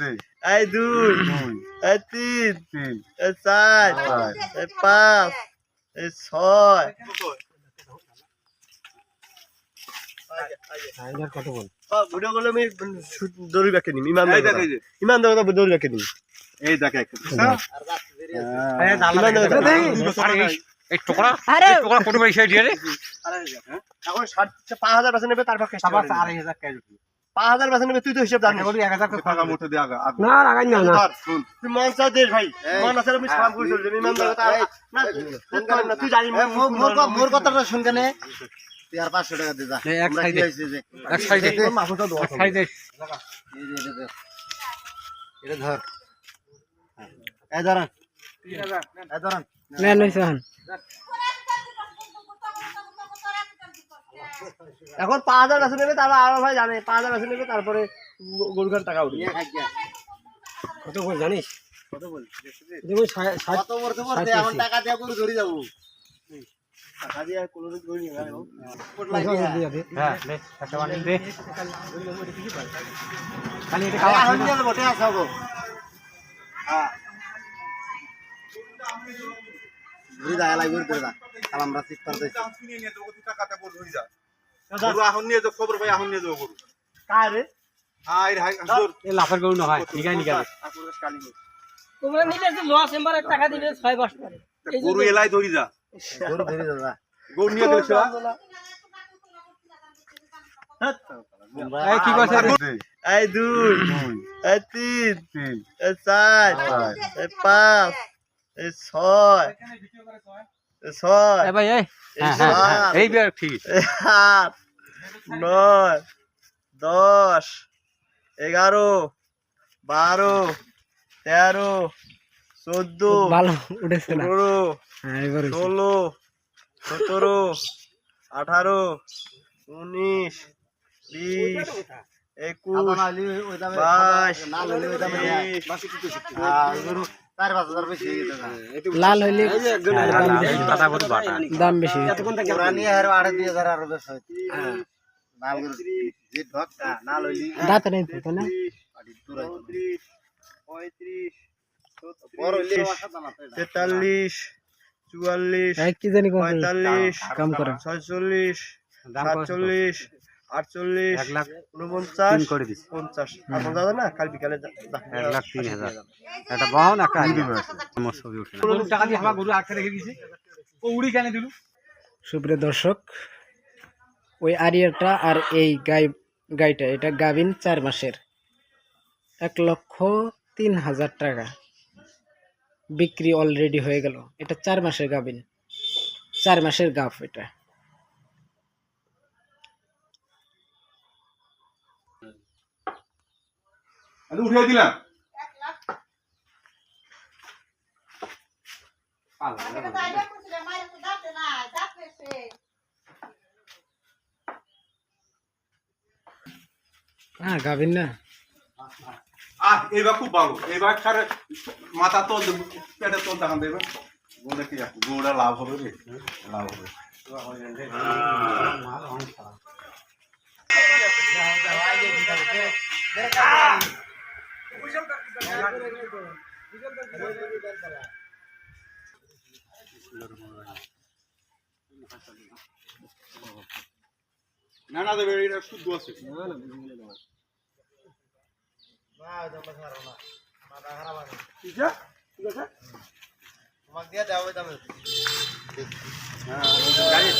জি এই দুই দুই এই তিন তিন এই চার এই পাঁচ এই ছয় ভিডিও করলে আমি দৌড়ি ব্যাকে নিম ইমান ইমান দেবো দৌড়ি ব্যাকে নিম এই দেখ কত এখন ষাট পাঁচ হাজার নেবে তারপর পাঁচ হাজার বেছে তুই তো হিসাব জানিস। এক হাজার টাকা মুঠে দিয়ে আগা। না রাগাই না না। শুন। তুই মন চাও দেশ ভাই। মন আছে আমি সালাম করে চলে যাবি ইমান দেবো তার না তুই না জানিস মোর কথাটা শুন কেনে? তুই আর পাঁচশো টাকা দিয়ে যা। এক সাইডে। এক সাইডে। এক সাইডে। এটা ধর। এটা ধর। হ্যাঁ। এই ধরেন এই ধরেন নেন এখন পাঁচ হাজার বেছে নেবে তারপর আমার ভাই জানে পাঁচ হাজার বেছে নেবে তারপরে গরুখান টাকা উঠবে। কত বল জানিস? কত বল? কত বলতে বলতে টাকা দিয়ে গরু ধরে যাব। টাকা দিয়ে নিয়ে। হ্যাঁ। খালি এটা খাওয়া। হ্যাঁ। যা, যা। আমরা করে গরু নিয়ে যাও খবর ভাই এখন নিয়ে যাব গরু। কারে? আয় হাই হাজুর এই লাফের গরু না হয় নিগাই নিগাই আপুরের কালি তোমরা নিলে যে লস এম্বারে টাকা দিবে ছয় বছর পরে। গরু এলাই ধরি যা। গরু ধরে যা, যা। গরু নিয়ে গেছে কি করছে? রে? জি এই দুই এই তিন তিন এই চার এই পাঁচ এই ছয় ছয়। এই ভাই এই। হ্যাঁ হ্যাঁ হ্যাঁ, এই ঠিক। নয় দশ এগারো বারো তেরো চোদ্দ ভালো উঠেছে না? পনেরো হ্যাঁ। ষোলো সতেরো আঠারো উনিশ বিশ একুশ বাইশ হ্যাঁ, হয়ে। লাল হইলে বাটা। দাম বেশি দাঁত নেই তো না। তেতাল্লিশ চুয়াল্লিশ পঁয়তাল্লিশ ছয়চল্লিশ? সাতচল্লিশ আটচল্লিশ উনপঞ্চাশ পঞ্চাশ। এখন যাবে না? কাল বিকালে যা- যা- এক লাখ তিন হাজার। একটা বাহন একটা ছবি উঠে টাকা দিয়ে আমার গরু আটকে রেখে দিয়েছে। ও উড়ি কেন দিল। সুপ্রিয় দর্শক ওই আরিয়াটা আর এই গাই গাইটা এটা গাভিন চার মাসের। এক লক্ষ তিন হাজার টাকা। বিক্রি অলরেডি হয়ে গেল। এটা চার মাসের গাভিন। চার মাসের গাফ এটা। আমি উঠিয়ে দিলাম। হ্যাঁ গাভিন না আহ এইবার খুব ভালো এইবার খারে মাথা তোল দেবো পেটে তোল দেখান দেবে গোটা কি আছে গোটা লাভ হবে রে লাভ হবে না না দেবে এটা শুদ্ধ আছে না, না দামটা না না। মাথা খারাপ আছে। ঠিক আছে ঠিক আছে তোমাকে দিয়ে ওই দামে। হ্যাঁ গাড়ি